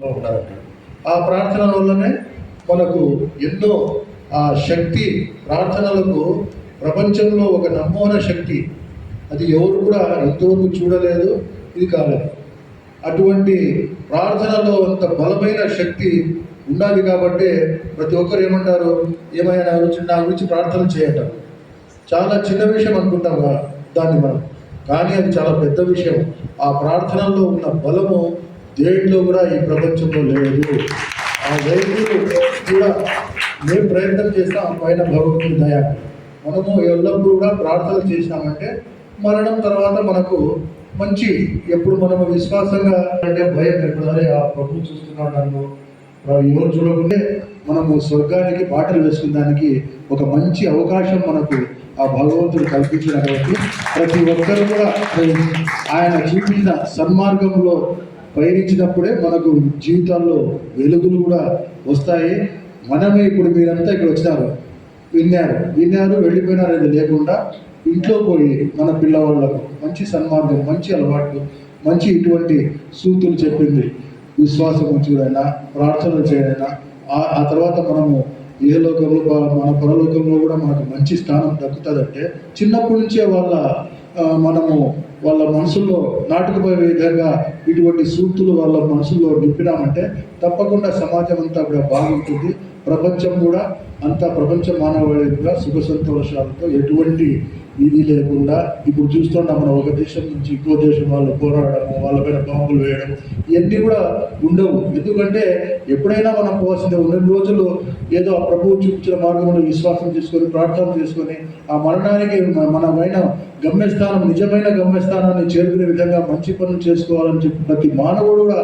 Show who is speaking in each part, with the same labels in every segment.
Speaker 1: లో ఆ ప్రార్థన వల్లనే మనకు ఎన్నో ఆ శక్తి ప్రార్థనలకు ప్రపంచంలో ఒక నమ్మోన శక్తి. అది ఎవరు కూడా ఎంతవరకు చూడలేదు ఇది కాలేదు. అటువంటి ప్రార్థనలో అంత బలమైన శక్తి ఉన్నది కాబట్టి ప్రతి ఒక్కరు ఏమంటారు? ఏమైనా నా గురించి నా గురించి ప్రార్థన చేయటం చాలా చిన్న విషయం అనుకుంటాం దాన్ని మనం. కానీ అది చాలా పెద్ద విషయం. ఆ ప్రార్థనలో ఉన్న బలము దేంట్లో కూడా ఈ ప్రపంచంలో లేదు. ఆ వైద్యులు కూడా మేము ప్రయత్నం చేస్తాం ఆ పైన భగవంతుని దయ. మనము ఎల్లప్పుడూ కూడా ప్రార్థన చేసినామంటే మరణం తర్వాత మనకు మంచి ఎప్పుడు మనము విశ్వాసంగా అంటే భయం ఎప్పుడే ఆ ప్రభు చూస్తున్నాడు నన్ను. ఎవరు చూడకుంటే మనము స్వర్గానికి బాటలు వేసుకునేదానికి ఒక మంచి అవకాశం మనకు ఆ భగవంతుడు కల్పించిన కాబట్టి ప్రతి ఒక్కరు కూడా ఆయన చూపించిన సన్మార్గంలో పయనించినప్పుడే మనకు జీవితాల్లో వెలుగులు కూడా వస్తాయి. మనమే ఇప్పుడు మీరంతా ఇక్కడ వచ్చినారు. విన్నారు. విన్నారు వెళ్ళిపోయినారు అది లేకుండా ఇంట్లో పోయి మన పిల్లవాళ్ళకు మంచి సన్మార్గం మంచి అలవాట్లు మంచి ఇటువంటి సూతులు చెప్పింది. విశ్వాసం చూడైనా ప్రార్థనలు చేయడైనా ఆ ఆ తర్వాత మనము ఏ లోకంలో మన పరలోకంలో కూడా మనకు మంచి స్థానం దక్కుతుందంటే చిన్నప్పటి నుంచే వాళ్ళ మనము వాళ్ళ మనసుల్లో నాటుకుపోయే విధంగా ఇటువంటి సూక్తులు వాళ్ళ మనసుల్లో నింపినామంటే తప్పకుండా సమాజం అంతా కూడా బాగుంటుంది. ప్రపంచం కూడా అంతా ప్రపంచ మానవాళి కూడా సుఖ సంతోషాలతో ఎటువంటి ఇది లేకుండా ఇప్పుడు చూస్తున్నాం మనం ఒక దేశం నుంచి ఇంకో దేశం వాళ్ళు పోరాడము వాళ్ళ పైన బాంబులు వేయడం ఇవన్నీ కూడా ఉండవు. ఎందుకంటే ఎప్పుడైనా మనం పోవాల్సిందే రెండు రోజులు ఏదో ఆ ప్రభువు చూపించిన మార్గంలో విశ్వాసం చేసుకొని ప్రార్థన చేసుకొని ఆ మరణానికి మ- మనమైన గమ్యస్థానం నిజమైన గమ్యస్థానాన్ని చేరుకునే విధంగా మంచి పనులు చేసుకోవాలని చెప్పి ప్రతి మానవుడు కూడా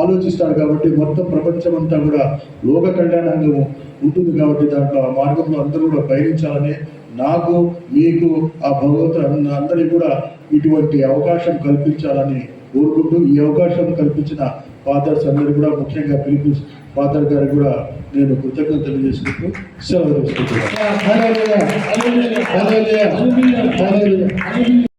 Speaker 1: ఆలోచిస్తాడు కాబట్టి మొత్తం ప్రపంచం అంతా కూడా లోక కళ్యాణంగా ఉంటుంది కాబట్టి దాంట్లో ఆ మార్గంలో అందరూ కూడా పయనించాలని నాకు మీకు ఆ భగవంతుడు అందరికీ కూడా ఇటువంటి అవకాశం కల్పించాలని కోరుకుంటూ ఈ అవకాశం కల్పించిన ఫాదర్స్ అందరూ కూడా ముఖ్యంగా పిలుపు ఫాదర్ గారు కూడా నేను కృతజ్ఞతలు తెలియజేసుకుంటూ సెలవు తీసుకుంటున్నాను.